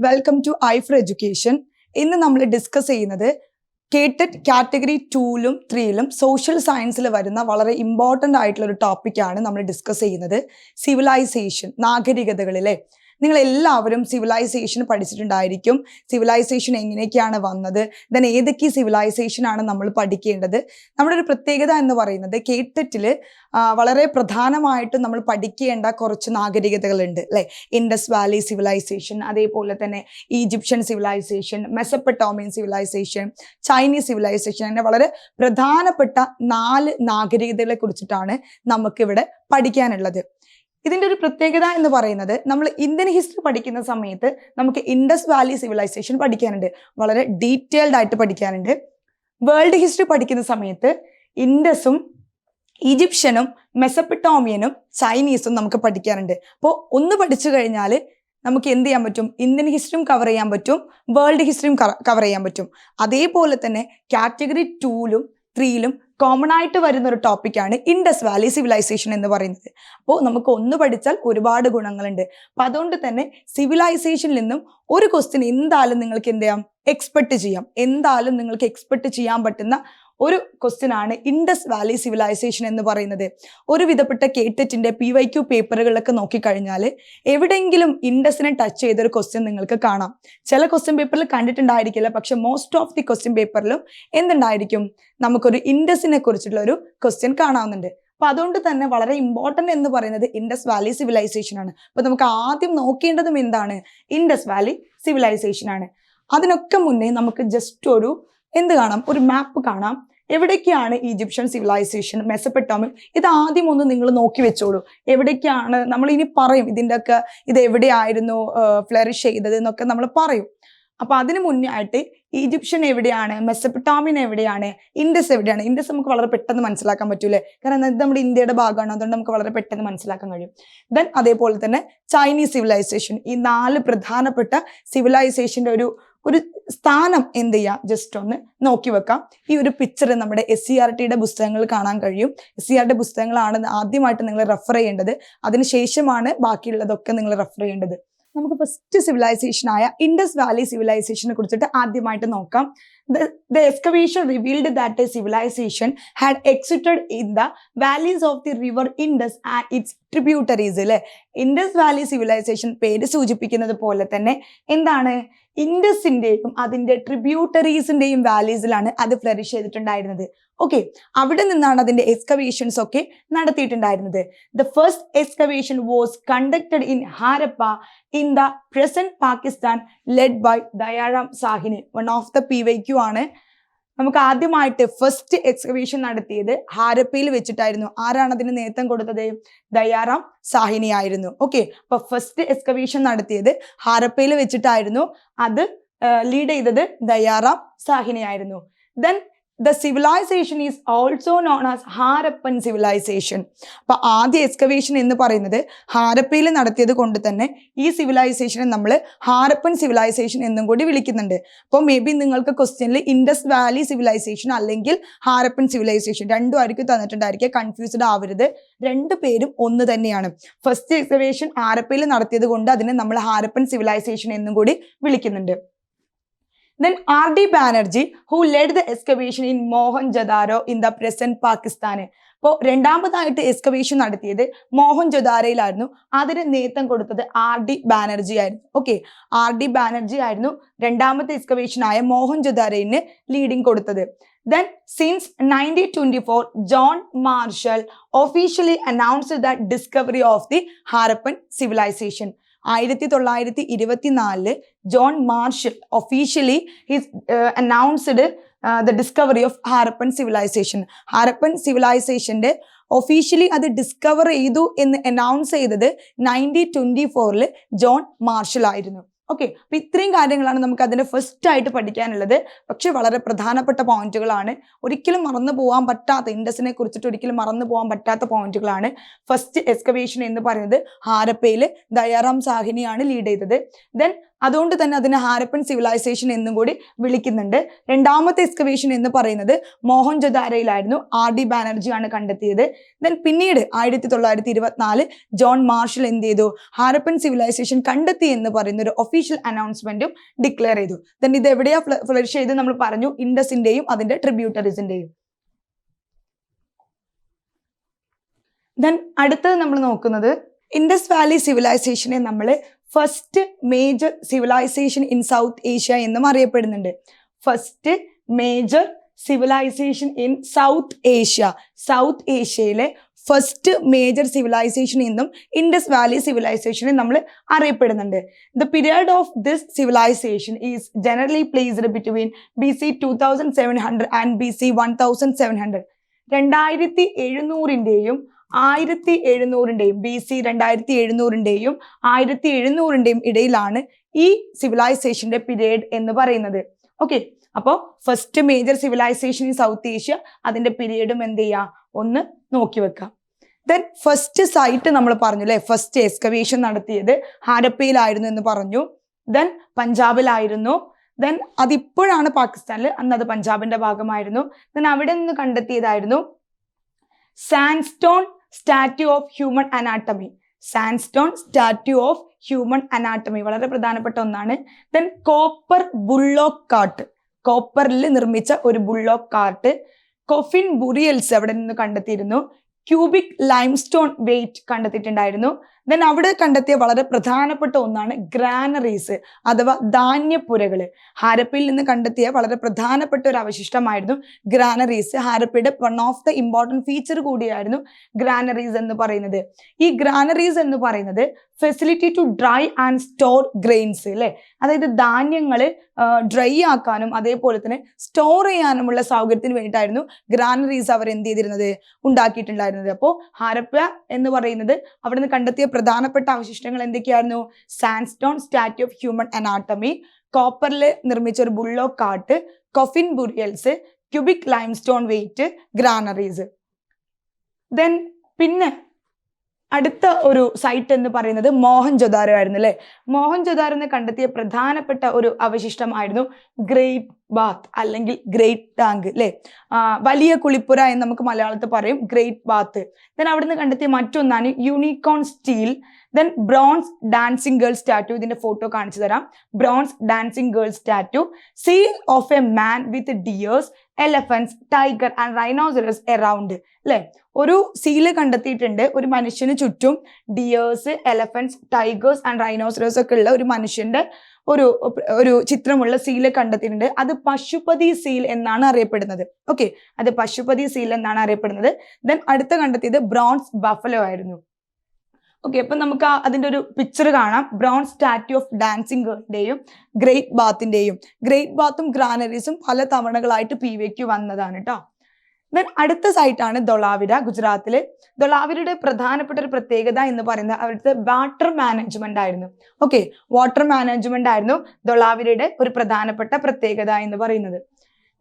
Welcome to I four education ഇന്ന് നമ്മൾ discuss ചെയ്യുന്നത് കേട്ടറ്റ് കാറ്റഗറി ടൂലും ത്രീയിലും സോഷ്യൽ സയൻസിൽ വരുന്ന വളരെ ഇമ്പോർട്ടന്റ് ആയിട്ടുള്ള ഒരു ടോപ്പിക്കാണ് നമ്മൾ ഡിസ്കസ് ചെയ്യുന്നത്. സിവിലൈസേഷൻ നാഗരികതകളിലെ നിങ്ങൾ എല്ലാവരും സിവിലൈസേഷൻ പഠിച്ചിട്ടുണ്ടായിരിക്കും. സിവിലൈസേഷൻ എങ്ങനെയൊക്കെയാണ് വന്നത്? ദെൻ ഏതൊക്കെ സിവിലൈസേഷൻ ആണ് നമ്മൾ പഠിക്കേണ്ടത്? നമ്മുടെ ഒരു പ്രത്യേകത എന്ന് പറയുന്നത് കേട്ടറ്റിൽ വളരെ പ്രധാനമായിട്ടും നമ്മൾ പഠിക്കേണ്ട കുറച്ച് നാഗരികതകളുണ്ട് അല്ലേ? ഇൻഡസ് വാലി സിവിലൈസേഷൻ അതേപോലെ തന്നെ Egyptian civilization Mesopotamian civilization Chinese civilization അങ്ങനെ വളരെ പ്രധാനപ്പെട്ട നാല് നാഗരികതകളെ കുറിച്ചിട്ടാണ് നമുക്കിവിടെ പഠിക്കാനുള്ളത്. ഇതിന്റെ ഒരു പ്രത്യേകത എന്ന് പറയുന്നത് നമ്മൾ ഇന്ത്യൻ ഹിസ്റ്ററി പഠിക്കുന്ന സമയത്ത് നമുക്ക് ഇൻഡസ് വാലി സിവിലൈസേഷൻ പഠിക്കാനുണ്ട്. വളരെ ഡീറ്റെയിൽഡ് ആയിട്ട് പഠിക്കാനുണ്ട്. വേൾഡ് ഹിസ്റ്ററി പഠിക്കുന്ന സമയത്ത് ഇൻഡസും ഈജിപ്ഷ്യനും മെസപ്പട്ടോമിയനും ചൈനീസും നമുക്ക് പഠിക്കാനുണ്ട്. അപ്പോൾ ഒന്ന് പഠിച്ചു കഴിഞ്ഞാൽ നമുക്ക് എന്ത് ചെയ്യാൻ പറ്റും? ഇന്ത്യൻ ഹിസ്റ്ററിയും കവർ ചെയ്യാൻ പറ്റും. വേൾഡ് ഹിസ്റ്ററിയും കവർ ചെയ്യാൻ പറ്റും. അതേപോലെ തന്നെ കാറ്റഗറി ടൂലും ത്രീയിലും കോമൺ ആയിട്ട് വരുന്ന ഒരു ടോപ്പിക്കാണ് ഇൻഡസ് വാലി സിവിലൈസേഷൻ എന്ന് പറയുന്നത്. അപ്പോൾ നമുക്ക് ഒന്ന് പഠിച്ചാൽ ഒരുപാട് ഗുണങ്ങളുണ്ട്. അപ്പം അതുകൊണ്ട് തന്നെ സിവിലൈസേഷനിൽ നിന്നും ഒരു ക്വസ്റ്റ്യൻ എന്തായാലും നിങ്ങൾക്ക് എന്ത് ചെയ്യാം? എക്സ്പെക്ട് ചെയ്യാം. എന്തായാലും നിങ്ങൾക്ക് എക്സ്പെക്ട് ചെയ്യാൻ പറ്റുന്ന ഒരു ക്വസ്റ്റ്യൻ ആണ് ഇൻഡസ് വാലി സിവിലൈസേഷൻ എന്ന് പറയുന്നത്. ഒരു വിധപ്പെട്ട കേട്ടറ്റിന്റെ പി വൈ ക്യു പേപ്പറുകളിലൊക്കെ നോക്കിക്കഴിഞ്ഞാൽ എവിടെയെങ്കിലും ഇൻഡസിനെ ടച്ച് ചെയ്തൊരു ക്വസ്റ്റ്യൻ നിങ്ങൾക്ക് കാണാം. ചില ക്വസ്റ്റ്യൻ പേപ്പറിൽ കണ്ടിട്ടുണ്ടായിരിക്കില്ല പക്ഷെ മോസ്റ്റ് ഓഫ് ദി ക്വസ്റ്റ്യൻ പേപ്പറിലും എന്തുണ്ടായിരിക്കും? നമുക്കൊരു ഇൻഡസിനെ കുറിച്ചിട്ടുള്ള ഒരു ക്വസ്റ്റ്യൻ കാണാവുന്നുണ്ട്. അപ്പൊ അതുകൊണ്ട് തന്നെ വളരെ ഇമ്പോർട്ടന്റ് എന്ന് പറയുന്നത് ഇൻഡസ് വാലി സിവിലൈസേഷൻ ആണ്. അപ്പൊ നമുക്ക് ആദ്യം നോക്കേണ്ടതും എന്താണ്? ഇൻഡസ് വാലി സിവിലൈസേഷൻ ആണ്. അതിനൊക്കെ മുന്നേ നമുക്ക് ജസ്റ്റ് ഒരു എന്ത് കാണാം? ഒരു മാപ്പ് കാണാം. എവിടേക്കാണ് ഈജിപ്ഷ്യൻ സിവിലൈസേഷൻ മെസ്സപ്പെട്ടോമിൽ? ഇത് ആദ്യം ഒന്ന് നിങ്ങൾ നോക്കി വെച്ചോളൂ. എവിടേക്കാണ് നമ്മൾ ഇനി പറയും ഇതിന്റെ ഒക്കെ ഇത് എവിടെയായിരുന്നു ഫ്ലറിഷ് ചെയ്തത് എന്നൊക്കെ നമ്മൾ പറയും. അപ്പൊ അതിന് മുന്നേ ആയിട്ട് ഈജിപ്ഷ്യൻ എവിടെയാണ് മെസ്സപ്പൊട്ടാമിയൻ എവിടെയാണ് ഇൻഡസ് എവിടെയാണ്? ഇൻഡസ് നമുക്ക് വളരെ പെട്ടെന്ന് മനസ്സിലാക്കാൻ പറ്റൂലേ കാരണം ഇത് നമ്മുടെ ഇന്ത്യയുടെ ഭാഗമാണ്. അതുകൊണ്ട് നമുക്ക് വളരെ പെട്ടെന്ന് മനസ്സിലാക്കാൻ കഴിയും. ദെൻ അതേപോലെ തന്നെ ചൈനീസ് സിവിലൈസേഷൻ ഈ നാല് പ്രധാനപ്പെട്ട സിവിലൈസേഷന്റെ ഒരു ഒരു സ്ഥാനം എന്ത് ചെയ്യാം? ജസ്റ്റ് ഒന്ന് നോക്കി വെക്കാം. ഈ ഒരു പിക്ചർ നമ്മുടെ എസ് സി ആർ ടിയുടെ പുസ്തകങ്ങൾ കാണാൻ കഴിയും. എസ് സി ആർ ടി പുസ്തകങ്ങളാണ് ആദ്യമായിട്ട് നിങ്ങൾ റെഫർ ചെയ്യേണ്ടത്. അതിനുശേഷമാണ് ബാക്കിയുള്ളതൊക്കെ നിങ്ങൾ റെഫർ ചെയ്യേണ്ടത്. നമുക്ക് ഫസ്റ്റ് സിവിലൈസേഷൻ ആയ ഇൻഡസ് വാലി സിവിലൈസേഷനെ കുറിച്ചിട്ട് ആദ്യമായിട്ട് നോക്കാം. The excavation revealed that a civilization had existed in the valleys of the river Indus and its tributaries അല്ലെ ഇൻഡസ് വാലി സിവിലൈസേഷൻ പേര് സൂചിപ്പിക്കുന്നത് പോലെ തന്നെ എന്താണ്? ഇൻഡസിന്റെയും അതിന്റെ ട്രിബ്യൂട്ടറീസിന്റെയും വാലീസിലാണ് അത് ഫ്ലറിഷ് ചെയ്തിട്ടുണ്ടായിരുന്നത്. ഓക്കെ അവിടെ നിന്നാണ് അതിന്റെ എക്സ്കവേഷൻസ് ഒക്കെ നടത്തിയിട്ടുണ്ടായിരുന്നത്. The first excavation was conducted in Harappa in the present Pakistan led by Dayaram Sahni one of the P Y Q ആണ്. നമുക്ക് ആദ്യമായിട്ട് ഫസ്റ്റ് എക്സ്കവേഷൻ നടത്തിയത് ഹാരപ്പയിൽ വെച്ചിട്ടായിരുന്നു. ആരാണ് അതിന് നേതൃത്വം കൊടുത്തത്? ദയാറാം സാഹിനി ആയിരുന്നു. ഓക്കെ അപ്പൊ ഫസ്റ്റ് എക്സ്കവേഷൻ നടത്തിയത് ഹാരപ്പയിൽ വെച്ചിട്ടായിരുന്നു. അത് ലീഡ് ചെയ്തത് ദയാറാം സാഹിനി ആയിരുന്നു. Then the civilization is also known as Harappan civilization അപ്പൊ ആദ്യ എക്സ്കവേഷൻ എന്ന് പറയുന്നത് ഹാരപ്പയിൽ നടത്തിയത് കൊണ്ട് തന്നെ ഈ സിവിലൈസേഷനെ നമ്മൾ ഹാരപ്പൻ സിവിലൈസേഷൻ എന്നും കൂടി വിളിക്കുന്നുണ്ട്. അപ്പോൾ മേ ബി നിങ്ങൾക്ക് ക്വസ്റ്റ്യനിൽ ഇൻഡസ് വാലി സിവിലൈസേഷൻ അല്ലെങ്കിൽ ഹാരപ്പൻ സിവിലൈസേഷൻ രണ്ടും ആയിരിക്കും തന്നിട്ടുണ്ടായിരിക്കുക. കൺഫ്യൂസ്ഡ് ആവരുത്. രണ്ടു പേരും ഒന്ന് തന്നെയാണ്. ഫസ്റ്റ് എക്സ്കവേഷൻ ഹാരപ്പയിൽ നടത്തിയത് കൊണ്ട് അതിനെ നമ്മൾ ഹാരപ്പൻ സിവിലൈസേഷൻ എന്നും കൂടി വിളിക്കുന്നുണ്ട്. Then R D Banerjee who led the excavation in Mohenjodaro in the present പാകിസ്ഥാന് അപ്പോൾ രണ്ടാമതായിട്ട് എക്സ്കവേഷൻ നടത്തിയത് മോഹൻ ജദാരയിലായിരുന്നു അതിന് നേതൃത്വം കൊടുത്തത് ആർ ഡി ബാനർജി ആയിരുന്നു. ഓക്കെ ആർ ഡി ബാനർജി ആയിരുന്നു രണ്ടാമത്തെ എക്സ്കവേഷൻ ആയ മോഹൻ ജദാരയിന് ലീഡിംഗ് കൊടുത്തത്. Then since nineteen twenty four John Marshall officially announced the discovery of the Harappan civilization ആയിരത്തി തൊള്ളായിരത്തി ഇരുപത്തിനാലിൽ John Marshall officially his announced the discovery of Harappan civilization Harappan സിവിലൈസേഷന്റെ officially അത് discover ചെയ്തു എന്ന് അനൗൺസ് ചെയ്തത് നയന്റീൻ ട്വന്റി ഫോറിൽ John Marshall ആയിരുന്നു. Okay അപ്പൊ ഇത്രയും കാര്യങ്ങളാണ് നമുക്ക് അതിന്റെ ഫസ്റ്റ് ആയിട്ട് പഠിക്കാനുള്ളത്. പക്ഷെ വളരെ പ്രധാനപ്പെട്ട പോയിന്റുകളാണ് ഒരിക്കലും മറന്നു പോകാൻ പറ്റാത്ത ഇൻഡസിനെ കുറിച്ചിട്ട് ഒരിക്കലും മറന്നു പോകാൻ പറ്റാത്ത പോയിന്റുകളാണ് ഫസ്റ്റ് എക്സ്കവേഷൻ എന്ന് പറയുന്നത് ഹാരപ്പയിൽ ദയാറാം സാഹിനിയാണ് ലീഡ് ചെയ്തത്. ദെൻ അതുകൊണ്ട് തന്നെ അതിനെ ഹാരപ്പൻ സിവിലൈസേഷൻ എന്നും കൂടി വിളിക്കുന്നുണ്ട്. രണ്ടാമത്തെ എക്സ്കവേഷൻ എന്ന് പറയുന്നത് മോഹൻജൊദാരയിലായിരുന്നു ആർ ഡി ബാനർജിയാണ് കണ്ടെത്തിയത്. ദെൻ പിന്നീട് ആയിരത്തി തൊള്ളായിരത്തി ഇരുപത്തിനാല് ജോൺ മാർഷൽ എന്ത് ചെയ്തു? ഹാരപ്പൻ സിവിലൈസേഷൻ കണ്ടെത്തി എന്ന് പറയുന്ന ഒരു ഒഫീഷ്യൽ അനൗൺസ്മെന്റും ഡിക്ലെയർ ചെയ്തു. ദെൻ ഇത് എവിടെയാ ഫ്ലറിഷ് ചെയ്ത് നമ്മൾ പറഞ്ഞു ഇൻഡസിന്റെയും അതിന്റെ ട്രിബ്യൂട്ടറീസിന്റെയും ദെൻ അടുത്തത് നമ്മൾ നോക്കുന്നത് ഇൻഡസ് വാലി സിവിലൈസേഷനെ നമ്മൾ first major civilization in South Asia എന്നും അറിയപ്പെടുന്നുണ്ട്. First major civilization in South Asia South ഏഷ്യയിലെ ഫസ്റ്റ് മേജർ സിവിലൈസേഷൻ എന്നും ഇൻഡസ് വാലി സിവിലൈസേഷനെ നമ്മൾ അറിയപ്പെടുന്നുണ്ട്. The period of this civilization is generally placed between B C two thousand seven hundred and B C one thousand seven hundred രണ്ടായിരത്തി എഴുന്നൂറിന്റെയും ആയിരത്തി എഴുന്നൂറിന്റെയും B C രണ്ടായിരത്തി എഴുന്നൂറിന്റെയും ആയിരത്തി എഴുന്നൂറിന്റെയും ഇടയിലാണ് ഈ സിവിലൈസേഷന്റെ പീരീഡ് എന്ന് പറയുന്നത്. ഓക്കെ അപ്പോൾ first major civilization in South Asia അതിന്റെ പീരീഡും എന്ത് ചെയ്യുക ഒന്ന് നോക്കി വെക്കാം. ദെൻ ഫസ്റ്റ് സൈറ്റ് നമ്മൾ പറഞ്ഞു അല്ലെ ഫസ്റ്റ് എക്സ്കവേഷൻ നടത്തിയത് ഹാരപ്പയിലായിരുന്നു എന്ന് പറഞ്ഞു. ദെൻ പഞ്ചാബിലായിരുന്നു. ദെൻ അതിപ്പോഴാണ് പാകിസ്ഥാനിൽ അന്ന് അത് പഞ്ചാബിന്റെ ഭാഗമായിരുന്നു. ദെൻ അവിടെ നിന്ന് കണ്ടെത്തിയതായിരുന്നു sandstone statue of human anatomy sandstone statue of human anatomy വളരെ പ്രധാനപ്പെട്ട ഒന്നാണ്. ദെൻ കോപ്പർ ബുള്ളോക്ക് കാർട്ട് കോപ്പറിൽ നിർമ്മിച്ച ഒരു ബുള്ളോക്ക് കാർട്ട് കൊഫിൻ ബുറിയൽസ് അവിടെ നിന്ന് കണ്ടെത്തിയിരുന്നു? ക്യൂബിക് ലൈംസ്റ്റോൺ വെയിറ്റ് കണ്ടെത്തിയിട്ടുണ്ടായിരുന്നു. ദെൻ അവിടെ കണ്ടെത്തിയ വളരെ പ്രധാനപ്പെട്ട ഒന്നാണ് ഗ്രാനറീസ് അഥവാ ധാന്യപ്പുരകൾ ഹാരപ്പയിൽ നിന്ന് കണ്ടെത്തിയ വളരെ പ്രധാനപ്പെട്ട ഒരു അവശിഷ്ടമായിരുന്നു granaries ഹാരപ്പയുടെ one of the important feature കൂടിയായിരുന്നു ഗ്രാനറീസ് എന്ന് പറയുന്നത്. ഈ ഗ്രാനറീസ് എന്ന് പറയുന്നത് facility to dry and store grains അല്ലേ അതായത് ധാന്യങ്ങൾ ഡ്രൈ ആക്കാനും അതേപോലെ തന്നെ സ്റ്റോർ ചെയ്യാനുമുള്ള സൗകര്യത്തിന് വേണ്ടിയിട്ടായിരുന്നു ഗ്രാനറീസ് അവർ എന്ത് ചെയ്തിരുന്നത്? ഉണ്ടാക്കിയിട്ടുണ്ടായിരുന്നത്. അപ്പോൾ ഹാരപ്പ എന്ന് പറയുന്നത് അവിടെ നിന്ന് കണ്ടെത്തിയ പ്രധാനപ്പെട്ട അവശിഷ്ടങ്ങൾ എന്തൊക്കെയായിരുന്നു? Sandstone statue of human anatomy കോപ്പറിൽ നിർമ്മിച്ച ഒരു bullock cart coffin burials cubic limestone weight granaries. Then പിന്നെ അടുത്ത ഒരു സൈറ്റ് എന്ന് പറയുന്നത് മോഹൻ ജൊദാരോ ആയിരുന്നു അല്ലെ മോഹൻ ജൊദാരോന്ന് കണ്ടെത്തിയ പ്രധാനപ്പെട്ട ഒരു അവശിഷ്ടമായിരുന്നു ഗ്രേറ്റ് ബാത്ത് അല്ലെങ്കിൽ ഗ്രേറ്റ് ടാങ്ക് അല്ലെ വലിയ കുളിപ്പുര എന്ന് നമുക്ക് മലയാളത്തിൽ പറയും ഗ്രേറ്റ് ബാത്ത് ദെൻ അവിടുന്ന് കണ്ടെത്തിയ മറ്റൊന്നാണ് unicorn seal then bronze dancing girl statue ഇതിന്റെ ഫോട്ടോ കാണിച്ചു തരാം. Bronze dancing girl statue seal of a man with deers elephants tiger and rhinoceros around അല്ലെ ഒരു സീൽ കണ്ടെത്തിയിട്ടുണ്ട്. ഒരു മനുഷ്യന് ചുറ്റും deers elephants tigers and rhinoceros ഒക്കെ ഉള്ള ഒരു മനുഷ്യന്റെ ഒരു ഒരു ചിത്രമുള്ള സീൽ കണ്ടെത്തിയിട്ടുണ്ട്. അത് പശുപതി സീൽ എന്നാണ് അറിയപ്പെടുന്നത്. ഓക്കെ അത് പശുപതി സീൽ എന്നാണ് അറിയപ്പെടുന്നത്. ദെൻ അടുത്ത കണ്ടെത്തിയത് ബ്രോൺസ് ബഫലോ ആയിരുന്നു. ഓക്കെ അപ്പൊ നമുക്ക് അതിന്റെ ഒരു പിക്ചർ കാണാം. ബ്രൗൺ സ്റ്റാറ്റ്യൂ ഓഫ് ഡാൻസിങ് ഗേളിന്റെയും ഗ്രേറ്റ് ബാത്തിന്റെയും ഗ്രേറ്റ് ബാത്തും ഗ്രാനറീസും പല തവണകളായിട്ട് പി വെക്ക് വന്നതാണ് കേട്ടോ ദെൻ അടുത്ത സൈറ്റാണ് ദൊളാവിര ഗുജറാത്തിലെ. ദൊളാവിരയുടെ പ്രധാനപ്പെട്ട ഒരു പ്രത്യേകത എന്ന് പറയുന്നത് അവിടുത്തെ വാട്ടർ മാനേജ്മെന്റ് ആയിരുന്നു. ഓക്കെ വാട്ടർ മാനേജ്മെന്റ് ആയിരുന്നു ദൊളാവിരയുടെ ഒരു പ്രധാനപ്പെട്ട പ്രത്യേകത എന്ന് പറയുന്നത്.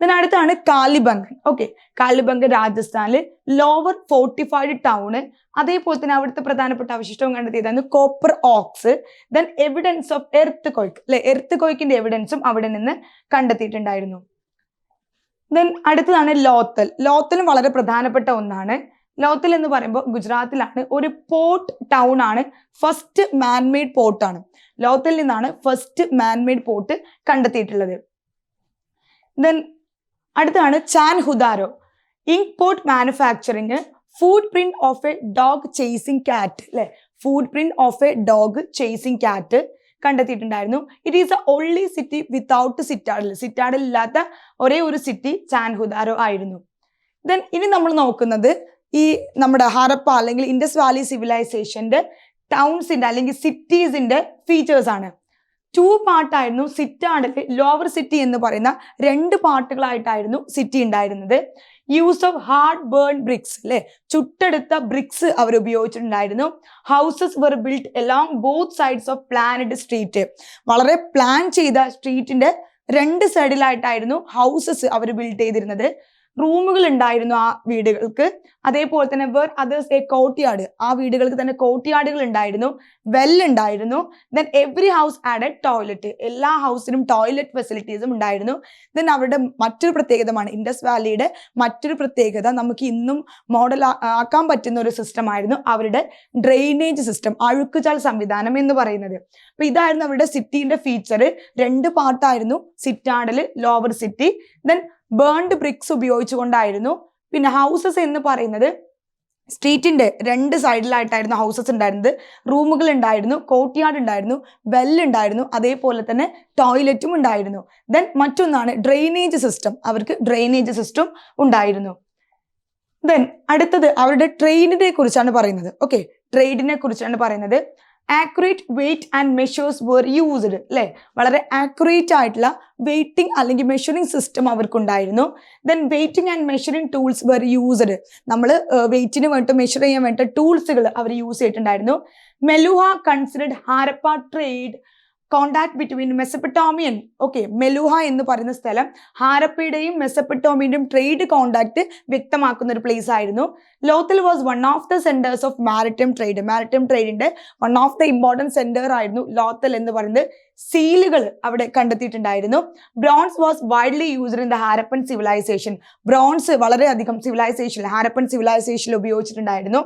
ദെൻ അടുത്താണ് കാലിബംഗൻ ഓക്കെ കാലിബംഗൻ രാജസ്ഥാനിൽ ലോവർ ഫോർട്ടിഫൈഡ് ടൗണ് അതേപോലെ തന്നെ അവിടുത്തെ പ്രധാനപ്പെട്ട അവശിഷ്ടവും കണ്ടെത്തിയതാണ് copper ox then evidence of earthquake അല്ലെ? എർത്ത് കോയ്ക്കിന്റെ എവിഡൻസും അവിടെ നിന്ന് കണ്ടെത്തിയിട്ടുണ്ടായിരുന്നു. ദെൻ അടുത്തതാണ് ലോത്തൽ ലോത്തലും വളരെ പ്രധാനപ്പെട്ട ഒന്നാണ്. ലോത്തൽ എന്ന് പറയുമ്പോൾ ഗുജറാത്തിലാണ്. ഒരു പോർട്ട് ടൗൺ ആണ്. ഫസ്റ്റ് മാൻമെയ്ഡ് പോർട്ടാണ് ലോത്തലിൽ നിന്നാണ് ഫസ്റ്റ് മാൻമെയ്ഡ് പോർട്ട് കണ്ടെത്തിയിട്ടുള്ളത്. ദെൻ അടുത്താണ് Chanhudaro. Ink pot manufacturing footprint of a dog chasing cat അല്ലെ footprint of a dog chasing cat കണ്ടെത്തിയിട്ടുണ്ടായിരുന്നു it is a only city without citadel citadel ഇല്ലാത്ത ഒരേ ഒരു സിറ്റി ചാൻ ഹുദാരോ ആയിരുന്നു. ദെൻ ഇനി നമ്മൾ നോക്കുന്നത് ഈ നമ്മുടെ ഹാരപ്പ അല്ലെങ്കിൽ ഇൻഡസ് വാലി സിവിലൈസേഷന്റെ ടൗൺസിന്റെ അല്ലെങ്കിൽ സിറ്റീസിന്റെ ഫീച്ചേഴ്സ് ആണ്. ടു പാർട്ടായിരുന്നു സിറ്റാഡിലെ ലോവർ സിറ്റി എന്ന് പറയുന്ന രണ്ട് പാർട്ടുകളായിട്ടായിരുന്നു സിറ്റി ഉണ്ടായിരുന്നത്. Use of hard burn bricks അല്ലെ ചുട്ടെടുത്ത ബ്രിക്സ് അവർ ഉപയോഗിച്ചിട്ടുണ്ടായിരുന്നു. Houses were build along both sides of planned street വളരെ പ്ലാൻ ചെയ്ത സ്ട്രീറ്റിന്റെ രണ്ട് സൈഡിലായിട്ടായിരുന്നു ഹൗസസ് അവർ ബിൽഡ് ചെയ്തിരുന്നത്. റൂമുകൾ ഉണ്ടായിരുന്നു ആ വീടുകൾക്ക്. അതേപോലെ തന്നെ വേർ അതേഴ്സ് എ കോട്ടിയാട് ആ വീടുകൾക്ക് തന്നെ കോട്ടിയാടുകൾ ഉണ്ടായിരുന്നു. വെൽ ഉണ്ടായിരുന്നു. Then every house a toilet എല്ലാ ഹൗസിനും ടോയ്ലറ്റ് ഫെസിലിറ്റീസും ഉണ്ടായിരുന്നു. ദെൻ അവരുടെ മറ്റൊരു പ്രത്യേകതമാണ് ഇൻഡസ് വാലിയുടെ മറ്റൊരു പ്രത്യേകത നമുക്ക് ഇന്നും മോഡൽ ആക്കാൻ പറ്റുന്ന ഒരു സിസ്റ്റമായിരുന്നു അവരുടെ ഡ്രെയിനേജ് സിസ്റ്റം അഴുക്കുചാൽ സംവിധാനം എന്ന് പറയുന്നത്. അപ്പൊ ഇതായിരുന്നു അവരുടെ സിറ്റിന്റെ ഫീച്ചർ രണ്ട് പാർട്ടായിരുന്നു citadel lower city then burned bricks ഉപയോഗിച്ചുകൊണ്ടായിരുന്നു. പിന്നെ ഹൗസസ് എന്ന് പറയുന്നത് സ്ട്രീറ്റിന്റെ രണ്ട് സൈഡിലായിട്ടായിരുന്നു ഹൗസസ് ഉണ്ടായിരുന്നത്. റൂമുകൾ ഉണ്ടായിരുന്നു കോർട്ട്യാർഡ് ഉണ്ടായിരുന്നു വെൽ ഉണ്ടായിരുന്നു അതേപോലെ തന്നെ ടോയ്ലറ്റും ഉണ്ടായിരുന്നു. ദെൻ മറ്റൊന്നാണ് ഡ്രെയിനേജ് സിസ്റ്റം അവർക്ക് ഡ്രെയിനേജ് സിസ്റ്റം ഉണ്ടായിരുന്നു. ദെൻ അടുത്തത് അവരുടെ ട്രെയിനിനെ കുറിച്ചാണ് പറയുന്നത്. ഓക്കെ ട്രേഡിനെ കുറിച്ചാണ് പറയുന്നത്. Accurate weight and measures were used അല്ലേ വളരെ ആക്യുറേറ്റ് ആയിട്ടുള്ള വെയിറ്റിംഗ് അല്ലെങ്കിൽ measuring system അവർക്കുണ്ടായിരുന്നു. Then weighting and measuring tools were used നമ്മൾ വെയിറ്റിന് വേണ്ടി മെഷർ ചെയ്യാൻ വേണ്ട ടൂൾസുകൾ അവർ യൂസ് ചെയ്തിട്ടുണ്ടായിരുന്നു. Meluha considered Harappa trade contact between Mesopotamian okay Meluha എന്ന് പറയുന്ന സ്ഥലം ഹാരപ്പയുടെയും മെസപ്പിട്ടോമിയുടെയും ട്രേഡ് കോണ്ടാക്ട് വ്യക്തമാക്കുന്ന ഒരു പ്ലേസ് ആയിരുന്നു. Lothal was one of the centers of maritime trade maritime ട്രേഡിന്റെ one of the important center ആയിരുന്നു ലോത്തൽ എന്ന് പറയുന്നത്. സീലുകൾ അവിടെ കണ്ടെത്തിയിട്ടുണ്ടായിരുന്നു. Bronze was widely used in the Harappan civilization bronze വളരെയധികം സിവിലൈസേഷൻ ഹാരപ്പൻ സിവിലൈസേഷനിൽ ഉപയോഗിച്ചിട്ടുണ്ടായിരുന്നു.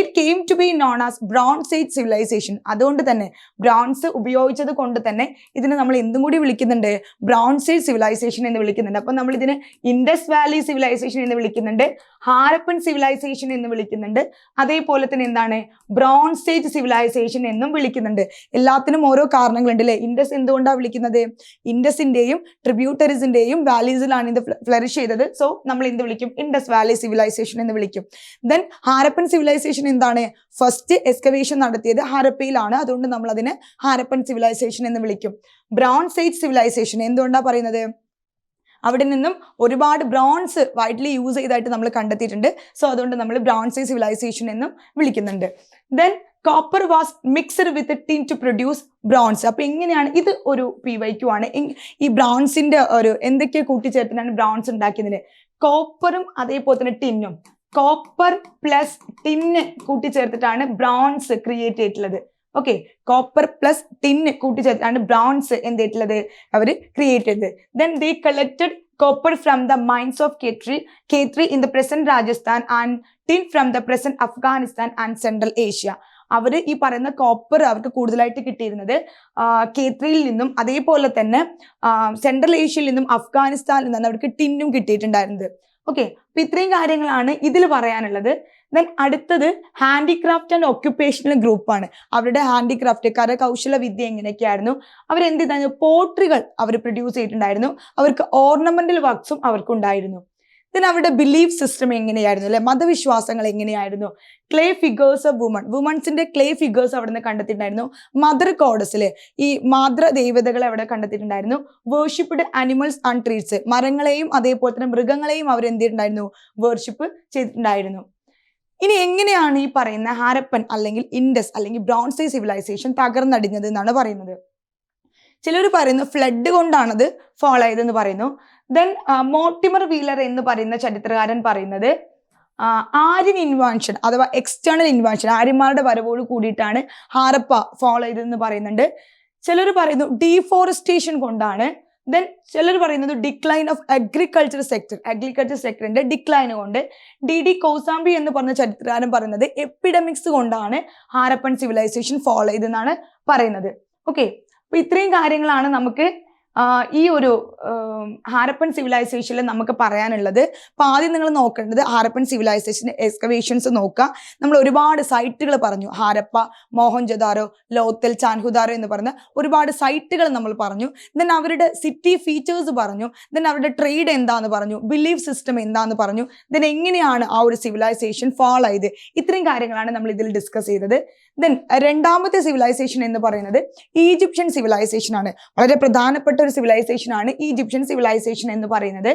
It came to be known as bronze age civilization അതുകൊണ്ട് തന്നെ bronze ഉപയോഗിച്ചത് കൊണ്ട് തന്നെ ഇതിനെ നമ്മൾ എന്തും കൂടി വിളിക്കുന്നുണ്ട്. ബ്രോൺസ് ഏജ് സിവിലൈസേഷൻ എന്ന് വിളിക്കുന്നുണ്ട്. അപ്പം നമ്മൾ ഇതിന് ഇൻഡസ് വാലി സിവിലൈസേഷൻ എന്ന് വിളിക്കുന്നുണ്ട്. ഹാരപ്പൻ സിവിലൈസേഷൻ എന്ന് വിളിക്കുന്നുണ്ട്. അതേപോലെ തന്നെ എന്താണ്? ബ്രോൺസ് ഏജ് സിവിലൈസേഷൻ എന്നും വിളിക്കുന്നുണ്ട്. എല്ലാത്തിനും ഓരോ കാരണങ്ങളുണ്ട് അല്ലേ ഇൻഡസ് എന്തുകൊണ്ടാണ് വിളിക്കുന്നത്? ഇൻഡസിന്റെയും ട്രിബ്യൂട്ടറീസിന്റെയും വാലീസിലാണ് ഇത് ഫ്ലറിഷ് ചെയ്തത്. സോ നമ്മൾ എന്ത് വിളിക്കും? ഇൻഡസ് വാലി സിവിലൈസേഷൻ എന്ന് വിളിക്കും. ദെൻ ഹാരപ്പൻ സിവിലൈസേഷൻ എന്താണ്? ഫസ്റ്റ് എക്സ്കവേഷൻ നടത്തിയത് ഹാരപ്പയിലാണ്. അതുകൊണ്ട് നമ്മൾ അതിനെ ഹാരപ്പൻ സിവിലൈസേഷൻ എന്ന് വിളിക്കും. ബ്രോൺസ് ഏജ് സിവിലൈസേഷൻ എന്തുകൊണ്ടാണ് പറയുന്നത്? അവിടെ നിന്നും ഒരുപാട് ബ്രോൺസ് വൈഡ്ലി യൂസ് ചെയ്തായിട്ട് നമ്മൾ കണ്ടെത്തിയിട്ടുണ്ട്. സോ അതുകൊണ്ട് നമ്മൾ ബ്രോൺസ് സിവിലൈസേഷൻ എന്നും വിളിക്കുന്നുണ്ട്. Then copper was mixed with tin to produce bronze അപ്പൊ എങ്ങനെയാണ് ഇത് ഒരു പി വൈക്യു ആണ്. ഈ ബ്രോൺസിന്റെ ഒരു എന്തൊക്കെ കൂട്ടിച്ചേർത്തിനാണ് ബ്രോൺസ് ഉണ്ടാക്കിയതിന്. കോപ്പറും അതേപോലെ തന്നെ ടിന്നും കോപ്പർ പ്ലസ് ടിന്ന് കൂട്ടിച്ചേർത്തിട്ടാണ് ബ്രോൺസ് ക്രിയേറ്റ് ചെയ്തിട്ടുള്ളത്. ഓക്കെ കോപ്പർ പ്ലസ് ടിൻ കൂട്ടിച്ചേർത്താണ് ബ്രോൺസ് എന്ത് ചെയ്തിട്ടുള്ളത് അവർ ക്രിയേറ്റ് ചെയ്തത്. Then they collected copper from the mines of Khetri Khetri in the present Rajasthan and tin from the present Afghanistan and Central Asia അവർ ഈ പറയുന്ന copper അവർക്ക് കൂടുതലായിട്ട് കിട്ടിയിരുന്നത് കേത്രിയിൽ നിന്നും അതേപോലെ തന്നെ സെൻട്രൽ ഏഷ്യയിൽ നിന്നും അഫ്ഗാനിസ്ഥാനിൽ നിന്നാണ് അവർക്ക് ടിന്നും കിട്ടിയിട്ടുണ്ടായിരുന്നത്. ഓക്കെ അപ്പൊ ഇത്രയും കാര്യങ്ങളാണ് ഇതിൽ പറയാനുള്ളത്. ദെൻ അടുത്തത് ഹാൻഡിക്രാഫ്റ്റ് ആൻഡ് ഒക്യുപ്പേഷണൽ ഗ്രൂപ്പാണ് അവരുടെ ഹാൻഡിക്രാഫ്റ്റ് കരകൗശല വിദ്യ എങ്ങനെയൊക്കെയായിരുന്നു? അവർ എന്ത് ചെയ്തായിരുന്നു പോട്രികൾ അവർ പ്രൊഡ്യൂസ് ചെയ്തിട്ടുണ്ടായിരുന്നു. അവർക്ക് ഓർണമെന്റൽ വർക്ക്സും അവർക്കുണ്ടായിരുന്നു. ദെൻ അവരുടെ ബിലീഫ് സിസ്റ്റം എങ്ങനെയായിരുന്നു? അല്ലെ മതവിശ്വാസങ്ങൾ എങ്ങനെയായിരുന്നു? ക്ലേ ഫിഗേഴ്സ് ഓഫ് വുമൺ വുമൺസിന്റെ ക്ലേ ഫിഗേഴ്സ് അവിടെ നിന്ന് കണ്ടെത്തിയിട്ടുണ്ടായിരുന്നു. മദർ കോഡസിൽ ഈ മാതൃ ദേവതകളെ അവിടെ കണ്ടെത്തിയിട്ടുണ്ടായിരുന്നു. വേർഷിപ്പ്ഡ് അനിമൽസ് ആൻഡ് ട്രീറ്റ്സ് മരങ്ങളെയും അതേപോലെ തന്നെ മൃഗങ്ങളെയും അവർ എന്ത് ചെയ്തിട്ടുണ്ടായിരുന്നു വേർഷിപ്പ് ചെയ്തിട്ടുണ്ടായിരുന്നു. ഇനി എങ്ങനെയാണ് ഈ പറയുന്ന ഹാരപ്പൻ അല്ലെങ്കിൽ ഇൻഡസ് അല്ലെങ്കിൽ ബ്രോൺസേ സിവിലൈസേഷൻ തകർന്നടിഞ്ഞത് എന്നാണ് പറയുന്നത്? ചിലർ പറയുന്നു ഫ്ലഡ് കൊണ്ടാണത് ഫോളോ ചെയ്തെന്ന് പറയുന്നു. ദെൻ മോട്ടിമർ വീലർ എന്ന് പറയുന്ന ചരിത്രകാരൻ പറയുന്നത് ആര്യൻ ഇൻവാൻഷൻ അഥവാ എക്സ്റ്റേണൽ ഇൻവാൻഷൻ ആര്യന്മാരുടെ വരവോട് കൂടിയിട്ടാണ് ഹാരപ്പ ഫോളോ ചെയ്തതെന്ന് പറയുന്നുണ്ട്. ചിലർ പറയുന്നു ഡീഫോറസ്റ്റേഷൻ കൊണ്ടാണ് ദെൻ ചിലർ പറയുന്നത് decline of agriculture sector agriculture സെക്ടറിന്റെ decline കൊണ്ട് ഡി ഡി കോസാമ്പി എന്ന് പറഞ്ഞ ചരിത്രകാരൻ പറയുന്നത് എപ്പിഡമിക്സ് കൊണ്ടാണ് ഹാരപ്പൻ സിവിലൈസേഷൻ ഫോളോ ചെയ്തെന്നാണ് പറയുന്നത്. ഓക്കെ അപ്പൊ ഇത്രയും കാര്യങ്ങളാണ് നമുക്ക് ഈ ഒരു ഹാരപ്പൻ സിവിലൈസേഷനിൽ നമുക്ക് പറയാനുള്ളത് ഇപ്പം ആദ്യം നിങ്ങൾ നോക്കേണ്ടത് ഹാരപ്പൻ സിവിലൈസേഷൻ എക്സ്കവേഷൻസ് നോക്കുക. നമ്മൾ ഒരുപാട് സൈറ്റുകൾ പറഞ്ഞു. ഹാരപ്പ മോഹൻജദാരോ ലോത്തൽ ചാൻഹുദാരോ എന്ന് പറഞ്ഞ ഒരുപാട് സൈറ്റുകൾ നമ്മൾ പറഞ്ഞു. ദെൻ അവരുടെ സിറ്റി ഫീച്ചേഴ്സ് പറഞ്ഞു. ദെൻ അവരുടെ ട്രേഡ് എന്താണെന്ന് പറഞ്ഞു. ബിലീഫ് സിസ്റ്റം എന്താന്ന് പറഞ്ഞു. ദെൻ എങ്ങനെയാണ് ആ ഒരു സിവിലൈസേഷൻ ഫോളോ ചെയ്ത് ഇത്രയും കാര്യങ്ങളാണ് നമ്മൾ ഇതിൽ ഡിസ്കസ് ചെയ്തത്. ദെൻ രണ്ടാമത്തെ സിവിലൈസേഷൻ എന്ന് പറയുന്നത് ഈജിപ്ഷ്യൻ സിവിലൈസേഷൻ ആണ്. വളരെ പ്രധാനപ്പെട്ട ഒരു സിവിലൈസേഷൻ ആണ് ഈജിപ്ഷ്യൻ സിവിലൈസേഷൻ എന്ന് പറയുന്നത്.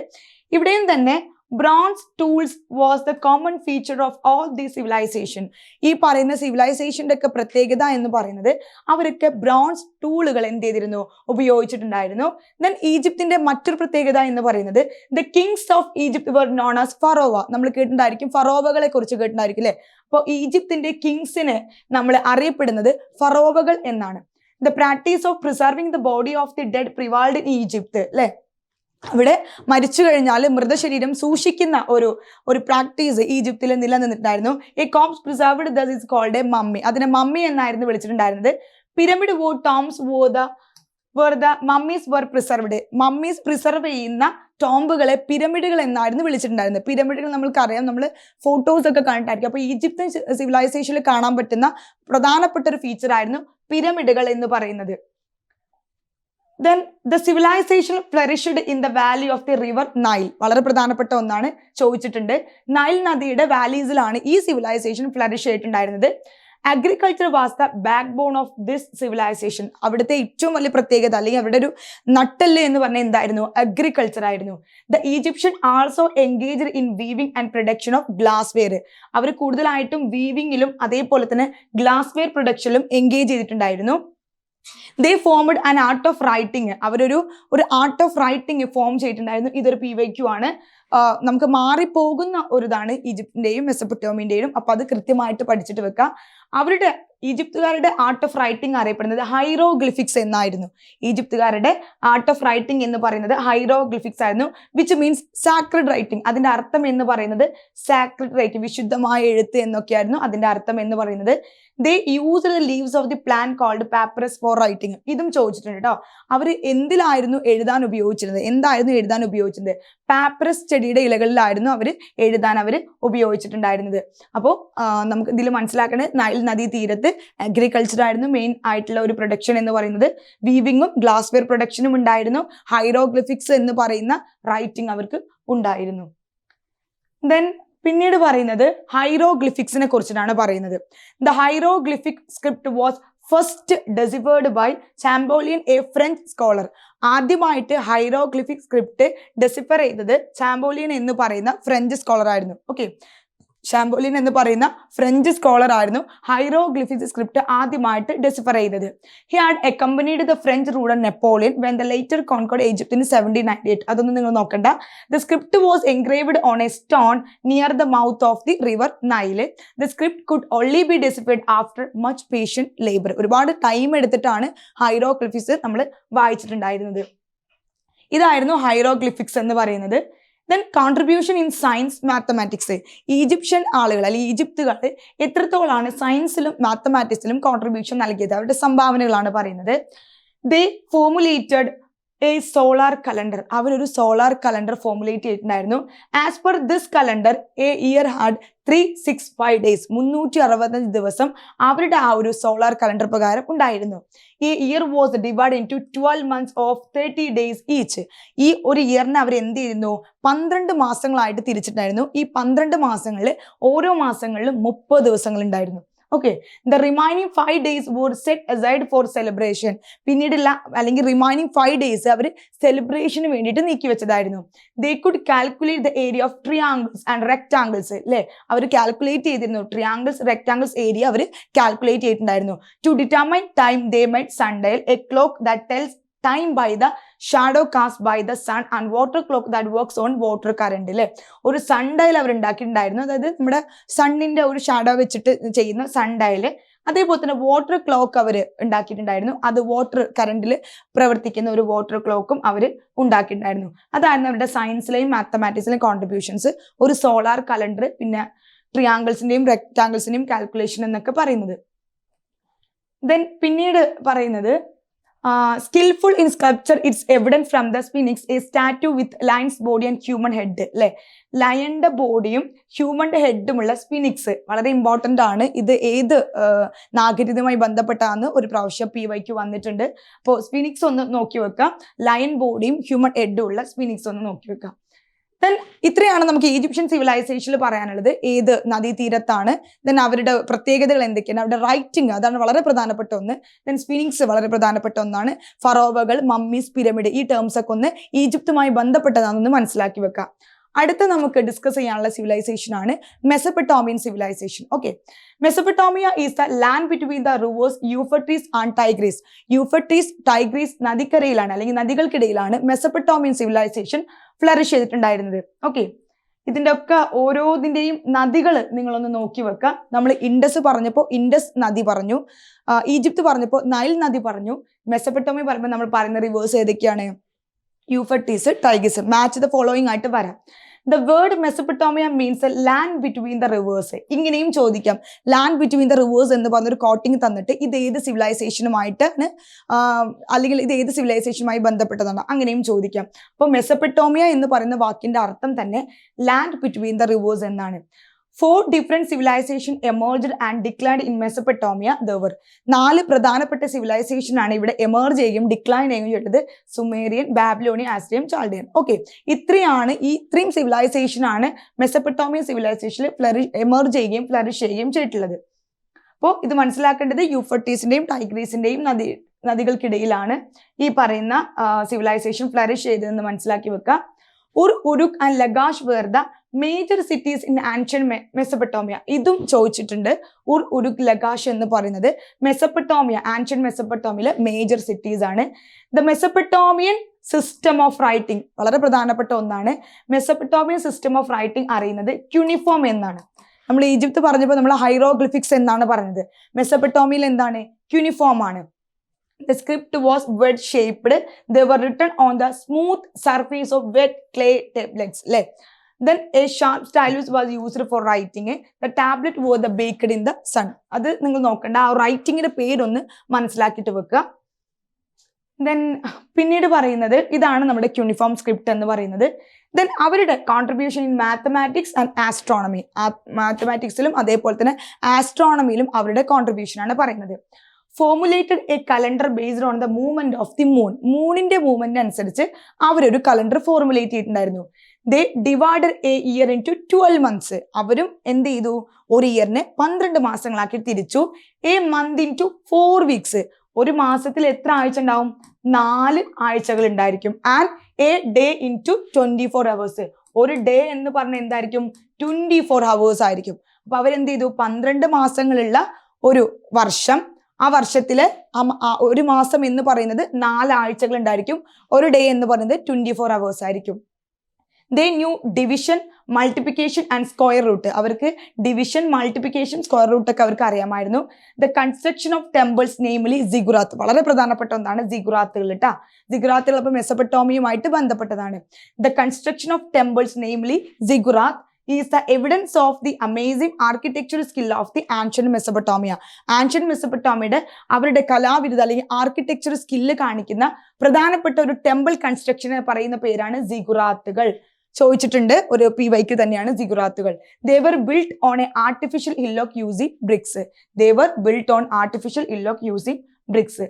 ഇവിടെയും തന്നെ bronze tools was the common feature of all the civilization ഈ പറയുന്ന സിവിലൈസേഷന്റെ ഒക്കെ പ്രത്യേകത എന്ന് പറയുന്നത് അവരൊക്കെ ബ്രോൺസ് ടൂളുകൾ എന്ത് ചെയ്തിരുന്നു? ഉപയോഗിച്ചിട്ടുണ്ടായിരുന്നു. ദെൻ ഈജിപ്തിന്റെ മറ്റൊരു പ്രത്യേകത എന്ന് പറയുന്നത് the kings of Egypt were known as pharaoh. നമ്മൾ കേട്ടിട്ടുണ്ടായിരിക്കും. ഫറോവകളെ കുറിച്ച് കേട്ടിട്ടുണ്ടായിരിക്കും അല്ലേ? അപ്പോൾ ഈജിപ്തിന്റെ കിങ്സിനെ നമ്മൾ അറിയപ്പെടുന്നത് ഫറോവകൾ എന്നാണ്. The practice of preserving the body of the dead prevailed in Egypt അല്ലേ അവിടെ മരിച്ചു കഴിഞ്ഞാൽ മൃതശരീരം സൂക്ഷിക്കുന്ന ഒരു ഒരു പ്രാക്ടീസ് ഈജിപ്തിൽ നിലനിന്നിട്ടുണ്ടായിരുന്നു. ഈ corpse preserved thus is called a mummy അതിനെ മമ്മി എന്നായിരുന്നു വിളിച്ചിട്ടുണ്ടായിരുന്നത്. Pyramid were tombs where the where the mummies were preserved mummies preserve ചെയ്യുന്ന ടോംബുകളെ പിരമിഡുകൾ എന്നായിരുന്നു വിളിച്ചിട്ടുണ്ടായിരുന്നത്. പിരമിഡുകൾ നമ്മൾക്കറിയാം. നമ്മൾ ഫോട്ടോസ് ഒക്കെ കണ്ടിട്ടായിരിക്കും. അപ്പോൾ ഈജിപ്ഷ്യൻ സിവിലൈസേഷനിൽ കാണാൻ പറ്റുന്ന പ്രധാനപ്പെട്ട ഒരു ഫീച്ചർ ആയിരുന്നു പിരമിഡുകൾ എന്ന് പറയുന്നത്. Then the civilization flourished in the valley of the river Nile വളരെ പ്രധാനപ്പെട്ട ഒന്നാണ്. ചോദിച്ചിട്ടുണ്ട്. നൈൽ നദിയുടെ വാലീസിലാണ് ഈ സിവിലൈസേഷൻ ഫ്ലറിഷ് ചെയ്തിട്ടുണ്ടായിരുന്നത്. Agriculture was the backbone of this civilization അവിടുത്തെ ഏറ്റവും വലിയ പ്രത്യേകത അല്ലെങ്കിൽ അവിടെ ഒരു നട്ടൽ എന്ന് പറഞ്ഞാൽ എന്തായിരുന്നു? അഗ്രികൾച്ചർ ആയിരുന്നു. The Egyptian also engage in weaving and production of glassware അവർ കൂടുതലായിട്ടും വീവിങ്ങിലും അതേപോലെ തന്നെ ഗ്ലാസ് വെയർ പ്രൊഡക്ഷനിലും എൻഗേജ് ചെയ്തിട്ടുണ്ടായിരുന്നു. They formed an art of writing അവരൊരു ഒരു ആർട്ട് ഓഫ് റൈറ്റിംഗ് ഫോം ചെയ്തിട്ടുണ്ടായിരുന്നു. ഇതൊരു പി വൈ ക്യു ആണ്. നമുക്ക് മാറിപ്പോകുന്ന ഒരു ഇതാണ് ഈജിപ്തിന്റെയും മെസ്സപ്പൊട്ടോമിന്റെയും അപ്പൊ അത് കൃത്യമായിട്ട് പഠിച്ചിട്ട് വെക്കുക അവരുടെ ഈജിപ്തുകാരുടെ ആർട്ട് ഓഫ് റൈറ്റിംഗ് അറിയപ്പെടുന്നത് ഹൈറോഗ്ലിഫിക്സ് എന്നായിരുന്നു. ഈജിപ്തുകാരുടെ ആർട്ട് ഓഫ് റൈറ്റിംഗ് എന്ന് പറയുന്നത് ഹൈറോഗ്ലിഫിക്സ് ആയിരുന്നു വിച്ച് മീൻസ് സാക്രഡ് റൈറ്റിംഗ് അതിന്റെ അർത്ഥം എന്ന് പറയുന്നത് സാക്രഡ് റൈറ്റിംഗ് വിശുദ്ധമായ എഴുത്ത് എന്നൊക്കെയായിരുന്നു അതിന്റെ അർത്ഥം എന്ന് പറയുന്നത്. They use the leaves of the plant called papyrus for writing ഇതും ചോദിച്ചിട്ടുണ്ട് കേട്ടോ അവർ എന്തിലായിരുന്നു എഴുതാൻ ഉപയോഗിച്ചിരുന്നത്? എന്തായിരുന്നു എഴുതാൻ ഉപയോഗിച്ചത് പാപ്പറസ് ചെടിയുടെ ഇലകളിലായിരുന്നു അവർ എഴുതാൻ അവർ ഉപയോഗിച്ചിട്ടുണ്ടായിരുന്നത്. അപ്പോൾ നമുക്ക് ഇതിൽ മനസ്സിലാക്കേണ്ടത് നൈൽ നദീ തീരത്ത് അഗ്രികൾച്ചർ ആയിരുന്നു മെയിൻ ആയിട്ടുള്ള ഒരു പ്രൊഡക്ഷൻ എന്ന് പറയുന്നത്. വീവിങ്ങും ഗ്ലാസ് വെയർ പ്രൊഡക്ഷനും ഉണ്ടായിരുന്നു. ഹൈറോഗ്ലിഫിക്സ് എന്ന് പറയുന്ന റൈറ്റിംഗ് അവർക്ക് ഉണ്ടായിരുന്നു. ദെൻ പിന്നീട് പറയുന്നത് ഹൈറോഗ്ലിഫിക്സിനെ കുറിച്ചിട്ടാണ് പറയുന്നത്. The hieroglyphic script was first deciphered by Champollion a French scholar ആദ്യമായിട്ട് ഹൈറോഗ്ലിഫിക് സ്ക്രിപ്റ്റ് ഡെസിഫർ ചെയ്തത് ചാമ്പോളിയൻ എന്ന് പറയുന്ന ഫ്രഞ്ച് സ്കോളർ ആയിരുന്നു. ഓക്കെ ഷാംബോലിൻ എന്ന് പറയുന്ന ഫ്രഞ്ച് സ്കോളർ ആയിരുന്നു ഹൈറോഗ്ലിഫിസ് സ്ക്രിപ്റ്റ് ആദ്യമായിട്ട് ഡെസിഫർ ചെയ്തത്. He had accompanied the French ruler Napoleon when the later conquered in seventeen ninety eight അതൊന്നും നിങ്ങൾ നോക്കണ്ട. The script was engraved on a stone near the mouth of the river Nile the script could only be deciphered after much patient labour ഒരുപാട് time എടുത്തിട്ടാണ് hieroglyphics നമ്മൾ വായിച്ചിട്ടുണ്ടായിരുന്നത്. ഇതായിരുന്നു hieroglyphics എന്ന് പറയുന്നത്. Then contribution in science mathematics Egyptian ആളുകൾ അല്ലെങ്കിൽ ഈജിപ്തുകൾ എത്രത്തോളാണ് സയൻസിലും മാത്തമാറ്റിക്സിലും contribution നൽകിയത്? അവരുടെ സംഭാവനകളാണ് പറയുന്നത്. They formulated a solar calendar അവരൊരു സോളാർ കലണ്ടർ ഫോമുലേറ്റ് ചെയ്തിട്ടുണ്ടായിരുന്നു. As per this calendar a year had three six five days മുന്നൂറ്റി അറുപത്തഞ്ച് ദിവസം അവരുടെ ആ ഒരു സോളാർ കലണ്ടർ പ്രകാരം ഉണ്ടായിരുന്നു. ഈ year was divide into twelve months of thirty days each ഈ ഒരു ഇയറിനെ അവർ എന്ത് ചെയ്തിരുന്നു? പന്ത്രണ്ട് മാസങ്ങളായിട്ട് തിരിച്ചിട്ടുണ്ടായിരുന്നു. ഈ പന്ത്രണ്ട് മാസങ്ങളിൽ ഓരോ മാസങ്ങളിലും മുപ്പത് ദിവസങ്ങൾ ഉണ്ടായിരുന്നു. Okay the remaining five days were set aside for celebration പിന്നീടുള്ള അല്ലെങ്കിൽ റിമൈനിങ് ഫൈവ് ഡേയ്സ് അവർ സെലിബ്രേഷന് വേണ്ടിയിട്ട് നീക്കി വെച്ചതായിരുന്നു. They could calculate the area of triangles and rectangles അല്ലേ അവർ കാൽക്കുലേറ്റ് ചെയ്തിരുന്നു. ട്രിയാങ്കിൾസ് റെക്ടാങ്കിൾസ് ഏരിയ അവർ കാൽക്കുലേറ്റ് ചെയ്തിട്ടുണ്ടായിരുന്നു. To determine time they might sundial a clock that tells time by the shadow cast by the sun and water clock that works on water current അല്ലേ ഒരു sun dial അവർ ഉണ്ടാക്കിയിട്ടുണ്ടായിരുന്നു. അതായത് നമ്മുടെ സണ്ണിന്റെ ഒരു shadow വെച്ചിട്ട് ചെയ്യുന്ന sun dial അതേപോലെ തന്നെ water clock അവർ ഉണ്ടാക്കിയിട്ടുണ്ടായിരുന്നു. അത് വാട്ടർ കറണ്ടിൽ പ്രവർത്തിക്കുന്ന ഒരു വാട്ടർ ക്ലോക്കും അവർ ഉണ്ടാക്കിയിട്ടുണ്ടായിരുന്നു. അതായിരുന്നു അവരുടെ സയൻസിലെയും മാത്തമാറ്റിക്സിലെയും കോൺട്രിബ്യൂഷൻസ് ഒരു സോളാർ കലണ്ടർ പിന്നെ ട്രിയാങ്കിൾസിന്റെയും റെക്ടാങ്കിൾസിന്റെയും കാൽക്കുലേഷൻ എന്നൊക്കെ പറയുന്നത്. ദെൻ പിന്നീട് പറയുന്നത് skilful in sculpture it's evidence from the sphinx a statue with lion's body and human head അല്ലെ ലയന്റെ ബോഡിയും ഹ്യൂമന്റെ ഹെഡുമുള്ള സ്പിനിക്സ് വളരെ ഇമ്പോർട്ടന്റ് ആണ്. ഇത് ഏത് ആ, നാഗരികതയുമായി ബന്ധപ്പെട്ടാന്ന് ഒരു പ്രാവശ്യം പി വൈക്ക് വന്നിട്ടുണ്ട്. അപ്പോൾ സ്പിനിക്സ് ഒന്ന് നോക്കി വെക്കാം. ലയൻ ബോഡിയും ഹ്യൂമൻ ഹെഡും ഉള്ള സ്പിനിക്സ് ഒന്ന് നോക്കി വെക്കാം. ദെൻ ഇത്രയാണ് നമുക്ക് ഈജിപ്ഷ്യൻ സിവിലൈസേഷനിൽ പറയാനുള്ളത്. ഏത് നദീതീരത്താണ്? ദെൻ അവരുടെ പ്രത്യേകതകൾ എന്തൊക്കെയാണ്? അവരുടെ റൈറ്റിംഗ് അതാണ് വളരെ പ്രധാനപ്പെട്ട ഒന്ന്. ദെൻ സ്പിനിങ്സ് വളരെ പ്രധാനപ്പെട്ട ഒന്നാണ്. ഫറോവകൾ മമ്മീസ് പിരമിഡ് ഈ ടേംസ് ഒക്കെ ഒന്ന് ഈജിപ്തുമായി ബന്ധപ്പെട്ടതാണെന്ന് മനസ്സിലാക്കി വെക്കാം. അടുത്ത നമുക്ക് ഡിസ്കസ് ചെയ്യാനുള്ള സിവിലൈസേഷൻ ആണ് Mesopotamian civilisation okay Mesopotamia is the land between the rivers Euphrates and Tigris Euphrates Tigris നദിക്കരയിലാണ് അല്ലെങ്കിൽ നദികൾക്കിടയിലാണ് മെസപ്പട്ടോമിയൻ സിവിലൈസേഷൻ ഫ്ലറിഷ് ചെയ്തിട്ടുണ്ടായിരുന്നത്. ഓക്കെ ഇതിന്റെ ഒക്കെ ഓരോതിന്റെയും നദികൾ നിങ്ങളൊന്ന് നോക്കി വെക്കുക നമ്മൾ ഇൻഡസ് പറഞ്ഞപ്പോൾ ഇൻഡസ് നദി പറഞ്ഞു. ഈജിപ്ത് പറഞ്ഞപ്പോൾ നൈൽ നദി പറഞ്ഞു. മെസപ്പട്ടോമി പറയുമ്പോൾ നമ്മൾ പറയുന്ന റിവേഴ്സ് ഏതൊക്കെയാണ്? Euphrates Tigris match the following ആയിട്ട് വരാം. The word Mesopotamia means land between the rivers ഇങ്ങനെയും ചോദിക്കാം. ലാൻഡ് ബിറ്റ്വീൻ ദ റിവേഴ്സ് എന്ന് പറഞ്ഞൊരു കോട്ടിങ് തന്നിട്ട് ഇത് ഏത് സിവിലൈസേഷനുമായിട്ട് അല്ലെങ്കിൽ ഇത് ഏത് സിവിലൈസേഷനുമായി ബന്ധപ്പെട്ടതാണ്? അങ്ങനെയും ചോദിക്കാം. അപ്പോൾ മെസപ്പട്ടോമിയ എന്ന് പറയുന്ന വാക്കിന്റെ അർത്ഥം തന്നെ ലാൻഡ് ബിറ്റ്വീൻ ദ റിവേഴ്സ് എന്നാണ്. Four different civilisation emerged and declined in Mesopotamia they were നാല് പ്രധാനപ്പെട്ട സിവിലൈസേഷൻ ആണ് ഇവിടെ എമേർജ് ചെയ്യുകയും ഡിക്ലൈൻ ചെയ്യുകയും ചെയ്തത്. Sumerian Babylonian Assyrian Chaldean okay ഇത്രയാണ് ഈ ഇത്രയും സിവിലൈസേഷൻ ആണ് മെസപ്പട്ടോമിയൻ സിവിലൈസേഷനിൽ ഫ്ലറിഷ് എമേർജ് ചെയ്യുകയും ഫ്ലറിഷ് ചെയ്യുകയും ചെയ്തിട്ടുള്ളത്. അപ്പോൾ ഇത് മനസ്സിലാക്കേണ്ടത് യൂഫർട്ടീസിന്റെയും ടൈഗ്രീസിന്റെയും നദി നദികൾക്കിടയിലാണ് ഈ പറയുന്ന സിവിലൈസേഷൻ ഫ്ലറിഷ് ചെയ്തതെന്ന് മനസ്സിലാക്കി വെക്കുക. Ur Uruk and Lagash were the major cities in ancient Mesopotamia ഇതും ചോദിച്ചിട്ടുണ്ട് ഉർ ഉരുക് ലഗാഷ് എന്ന് പറയുന്നത്. മെസപ്പട്ടോമിയ ആൻഷ്യൻ മെസപ്പട്ടോമിയിലെ മേജർ സിറ്റീസ് ആണ്. The Mesopotamian system of writing വളരെ പ്രധാനപ്പെട്ട ഒന്നാണ്. മെസപ്പട്ടോമിയൻ സിസ്റ്റം ഓഫ് റൈറ്റിംഗ് അറിയുന്നത് ക്യൂണിഫോം എന്നാണ്. നമ്മൾ ഈജിപ്ത് പറഞ്ഞപ്പോൾ നമ്മൾ ഹൈറോഗ്ലിഫിക്സ് എന്നാണ് പറഞ്ഞത്. മെസപ്പട്ടോമിയിൽ എന്താണ്? ക്യൂണിഫോം ആണ്. The script was wedge shaped. They were written on the smooth surface of wet clay tablets. അല്ലേ a a sharp was used for writing the tablet tablet the baked in the sun അത് നിങ്ങൾ നോക്കണ്ട. ആ റൈറ്റിങ്ങിന്റെ പേരൊന്ന് മനസ്സിലാക്കിയിട്ട് വെക്കുക. Then പിന്നീട് പറയുന്നത് ഇതാണ് നമ്മുടെ ക്യൂണിഫോം സ്ക്രിപ്റ്റ് എന്ന് പറയുന്നത്. ദെൻ അവരുടെ contribution in mathematics and astronomy മാത്തമാറ്റിക്സിലും അതേപോലെ തന്നെ ആസ്ട്രോണമിയിലും അവരുടെ കോൺട്രിബ്യൂഷൻ ആണ് പറയുന്നത്. Formulated a calendar based on the movement of the moon മൂണിന്റെ movement അനുസരിച്ച് അവരൊരു കലണ്ടർ ഫോർമുലേറ്റ് ചെയ്തിട്ടുണ്ടായിരുന്നു. They divided a year into twelve months അവരും എന്ത് ചെയ്തു? ഒരു ഇയറിനെ പന്ത്രണ്ട് മാസങ്ങളാക്കി തിരിച്ചു. A month into four weeks ഒരു മാസത്തിൽ എത്ര ആഴ്ച ഉണ്ടാവും? നാല് ആഴ്ചകൾ ഉണ്ടായിരിക്കും. And a day into twenty four hours ഒരു ഡേ എന്ന് പറഞ്ഞ എന്തായിരിക്കും? ട്വന്റി ഫോർ ഹവേഴ്സ് ആയിരിക്കും. അപ്പൊ അവരെന്ത് ചെയ്തു? പന്ത്രണ്ട് മാസങ്ങളുള്ള ഒരു വർഷം. ആ വർഷത്തിൽ ഒരു മാസം എന്ന് പറയുന്നത് നാല് ആഴ്ചകൾ ഉണ്ടായിരിക്കും. ഒരു ഡേ എന്ന് പറയുന്നത് ട്വന്റി ഫോർ അവേഴ്സ് ആയിരിക്കും. They knew division multiplication and square root അവർക്ക് ഡിവിഷൻ മൾട്ടിപ്ലിക്കേഷൻ സ്ക്വയർ റൂട്ട് ഒക്കെ അവർക്ക് അറിയാമായിരുന്നു. The construction of temples namely ziggurat വളരെ പ്രധാനപ്പെട്ട ഒന്നാണ് സിഗുറാത്തുകൾ കേട്ടാ സിഗുറാത്തുകൾ അപ്പോൾ മെസ്സപ്പെട്ടോമിയുമായിട്ട് ബന്ധപ്പെട്ടതാണ്. The construction of temples namely ziggurat is the evidence of the amazing architecture skill of the ancient Mesopotamia ancient മെസ്സപ്പെട്ടോമിയുടെ അവരുടെ കലാവിരുദ്ധ അല്ലെങ്കിൽ ആർക്കിടെക്ചർ സ്കില്ല് കാണിക്കുന്ന പ്രധാനപ്പെട്ട ഒരു ടെമ്പിൾ കൺസ്ട്രക്ഷനെ പറയുന്ന പേരാണ് സിഗുറാത്തുകൾ ചോദിച്ചിട്ടുണ്ട്. ഒരു പി വൈക്ക് തന്നെയാണ് സിഗുറാത്തുകൾ they were build on a artificial hillock using bricks they were build on artificial hillock using bricks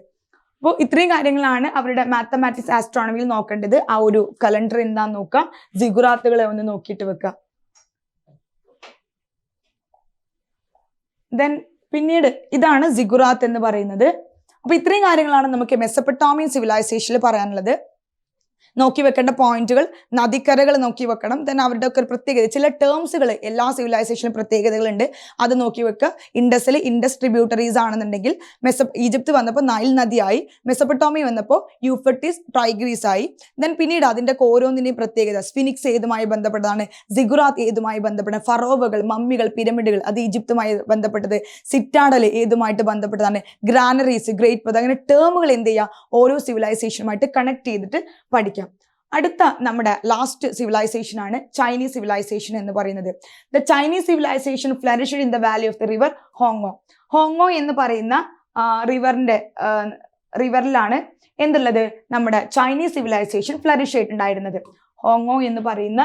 അപ്പോൾ ഇത്രയും കാര്യങ്ങളാണ് അവരുടെ മാത്തമാറ്റിക്സ് ആസ്ട്രോണമിയിൽ നോക്കേണ്ടത്. ആ ഒരു കലണ്ടർ എന്താന്ന് നോക്കാം. സിഗുറാത്തുകളെ ഒന്ന് നോക്കിയിട്ട് വെക്കുക ദെൻ പിന്നീട് ഇതാണ് സിഗുറാത്ത് എന്ന് പറയുന്നത്. അപ്പൊ ഇത്രയും കാര്യങ്ങളാണ് നമുക്ക് മെസ്സപ്പെട്ടോമിയൻ സിവിലൈസേഷനിൽ പറയാനുള്ളത്. നോക്കി വെക്കേണ്ട പോയിന്റുകൾ നദിക്കരകൾ നോക്കി വെക്കണം. ദെൻ അവരുടെ ഒക്കെ പ്രത്യേകത ചില ടേംസുകൾ എല്ലാ സിവിലൈസേഷനും പ്രത്യേകതകളുണ്ട്. അത് നോക്കി വെക്കുക. ഇൻഡസിൽ ഇൻഡസ് ട്രിബ്യൂട്ടറീസ് ആണെന്നുണ്ടെങ്കിൽ മെസ്സ ഈജിപ്ത് വന്നപ്പോൾ നൈൽ നദിയായി മെസ്സപ്പട്ടോമി വന്നപ്പോൾ യൂഫർട്ടീസ് ട്രൈഗ്രീസ് ആയി. ദെൻ പിന്നീട് അതിന്റെ ഓരോന്നിന്റെയും പ്രത്യേകത സ്ഫിനിക്സ് ഏതുമായി ബന്ധപ്പെട്ടതാണ് സിഗുറാത്ത് ഏതുമായി ബന്ധപ്പെട്ട ഫറോവകൾ മമ്മികൾ പിരമിഡുകൾ അത് ഈജിപ്തുമായി ബന്ധപ്പെട്ടത് സിറ്റാഡൽ ഏതുമായിട്ട് ബന്ധപ്പെട്ടതാണ് ഗ്രാനറീസ് ഗ്രേറ്റ് പത് അങ്ങനെ ടേമുകൾ എന്ത് ചെയ്യുക ഓരോ സിവിലൈസേഷനുമായിട്ട് കണക്ട് ചെയ്തിട്ട് പഠിക്കാം അടുത്ത നമ്മുടെ ലാസ്റ്റ് സിവിലൈസേഷൻ ആണ് ചൈനീസ് സിവിലൈസേഷൻ എന്ന് പറയുന്നത്. The Chinese civilization flourished in the valley of the river Hong Kong Hong Kong എന്ന് പറയുന്ന റിവറിന്റെ റിവറിലാണ് എന്തുള്ളത്? നമ്മുടെ ചൈനീസ് സിവിലൈസേഷൻ ഫ്ലറിഷ് ആയിട്ടുണ്ടായിരുന്നത്. ഹോങ്കോങ് എന്ന് പറയുന്ന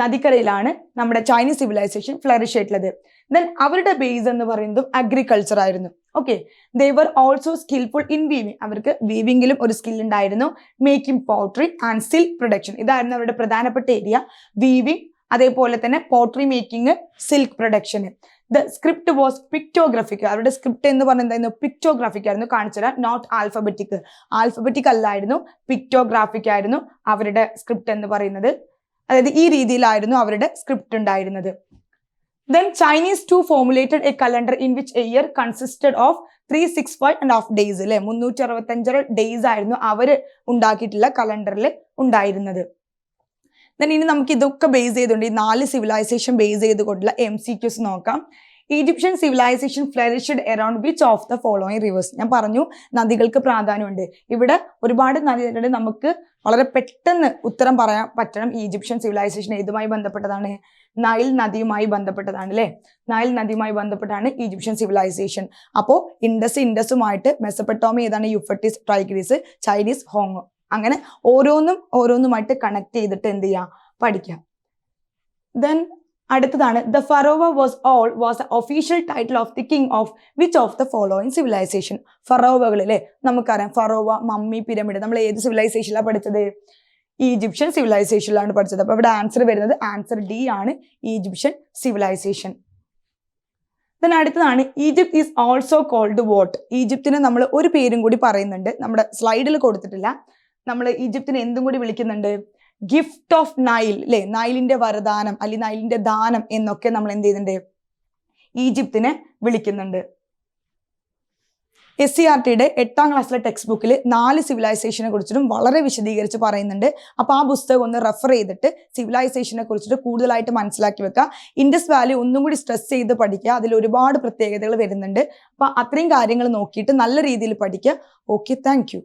നദിക്കരയിലാണ് നമ്മുടെ ചൈനീസ് സിവിലൈസേഷൻ ഫ്ലറിഷ് ആയിട്ടുള്ളത്. ദെൻ അവരുടെ ബേസ് എന്ന് പറയുന്നതും അഗ്രികൾച്ചർ ആയിരുന്നു. Okay they were also skilful in weaving അവർക്ക് വീവിങ്ങിലും ഒരു സ്കിൽ ഉണ്ടായിരുന്നു. Making pottery and silk production ഇതായിരുന്നു അവരുടെ പ്രധാനപ്പെട്ട ഏരിയ വീവിങ് അതേപോലെ തന്നെ pottery making silk production the script was pictographic അവരുടെ സ്ക്രിപ്റ്റ് എന്ന് പറയുന്നത് പിക്ടോഗ്രാഫിക് ആയിരുന്നു. കാണിച്ചുതരാം നോട്ട് ആൽഫബറ്റിക് ആൽഫബറ്റിക് അല്ലായിരുന്നു. പിക്ടോഗ്രാഫിക് ആയിരുന്നു അവരുടെ സ്ക്രിപ്റ്റ് എന്ന് പറയുന്നത്. അതായത് ഈ രീതിയിലായിരുന്നു അവരുടെ സ്ക്രിപ്റ്റ് ഉണ്ടായിരുന്നത്. Then Chinese too formulated a calendar in which a year consisted of three six five and half days അല്ലെ മുന്നൂറ്റി അറുപത്തഞ്ചര ഡേയ്സ് ആയിരുന്നു അവർ ഉണ്ടാക്കിയിട്ടുള്ള കലണ്ടറിൽ ഉണ്ടായിരുന്നത്. ദെൻ ഇനി നമുക്ക് ഇതൊക്കെ ബേസ് ചെയ്തുകൊണ്ട് ഈ നാല് സിവിലൈസേഷൻ ബേസ് ചെയ്തുകൊണ്ടുള്ള എം സി ക്യൂസ് നോക്കാം. Egyptian civilisation flourished around which of the following rivers ഞാൻ പറഞ്ഞു നദികൾക്ക് പ്രാധാന്യമുണ്ട്. ഇവിടെ ഒരുപാട് നദികളുടെ നമുക്ക് വളരെ പെട്ടെന്ന് ഉത്തരം പറയാൻ പറ്റണം. ഈജിപ്ഷ്യൻ സിവിലൈസേഷൻ ഏതുമായി ബന്ധപ്പെട്ടതാണ്? നൈൽ നദിയുമായി ബന്ധപ്പെട്ടതാണ് അല്ലേ നൈൽ നദിയുമായി ബന്ധപ്പെട്ടാണ് ഈജിപ്ഷ്യൻ സിവിലൈസേഷൻ അപ്പോൾ ഇൻഡസ് ഇൻഡസുമായിട്ട് മെസ്സപ്പെട്ടോമി ഏതാണ്? യുഫട്ടിസ് ട്രൈഗ്രീസ് ചൈനീസ് ഹോങ് അങ്ങനെ ഓരോന്നും ഓരോന്നുമായിട്ട് കണക്ട് ചെയ്തിട്ട് എന്ത് ചെയ്യാം? പഠിക്കാം. ദെൻ അടുത്തതാണ് the pharaoh was all was a official title of the king of which of the following civilisation ഫറോവകളിലെ നമുക്കറിയാം ഫറോവ മമ്മി പിരമിഡ് നമ്മൾ ഏത് സിവിലൈസേഷനിലാണ് പഠിച്ചത്? ഈജിപ്ഷ്യൻ സിവിലൈസേഷനിലാണ് പഠിച്ചത്. അപ്പോൾ ഇവിടെ ആൻസർ വരുന്നത് ആൻസർ ഡി ആണ് ഈജിപ്ഷ്യൻ സിവിലൈസേഷൻ. ദെൻ അടുത്തതാണ് Egypt is also called what. ഈജിപ്തിന് നമ്മൾ ഒരു പേരും കൂടി പറയുന്നുണ്ട്. നമ്മുടെ സ്ലൈഡിൽ കൊടുത്തിട്ടില്ല. നമ്മൾ ഈജിപ്തിനെ എന്തും കൂടി വിളിക്കുന്നുണ്ട്? ഗിഫ്റ്റ് ഓഫ് നൈൽ അല്ലെ നൈലിന്റെ വരദാനം അല്ലെങ്കിൽ നൈലിന്റെ ദാനം എന്നൊക്കെ നമ്മൾ എന്ത് ചെയ്യുന്നുണ്ട് ഈജിപ്തിനെ വിളിക്കുന്നുണ്ട്. എസ് സി ആർ ടിയുടെ എട്ടാം ക്ലാസ്സിലെ ടെക്സ്റ്റ് ബുക്കിൽ നാല് സിവിലൈസേഷനെ കുറിച്ചിട്ടും വളരെ വിശദീകരിച്ച് പറയുന്നുണ്ട്. അപ്പോൾ ആ പുസ്തകം ഒന്ന് റെഫർ ചെയ്തിട്ട് സിവിലൈസേഷനെ കുറിച്ചിട്ട് കൂടുതലായിട്ട് മനസ്സിലാക്കി വെക്കുക. ഇൻഡസ് വാലി ഒന്നും കൂടി സ്ട്രെസ് ചെയ്ത് പഠിക്കുക. അതിൽ ഒരുപാട് പ്രത്യേകതകൾ വരുന്നുണ്ട്. അപ്പോൾ അത്രയും കാര്യങ്ങൾ നോക്കിയിട്ട് നല്ല രീതിയിൽ പഠിക്കുക. Okay thank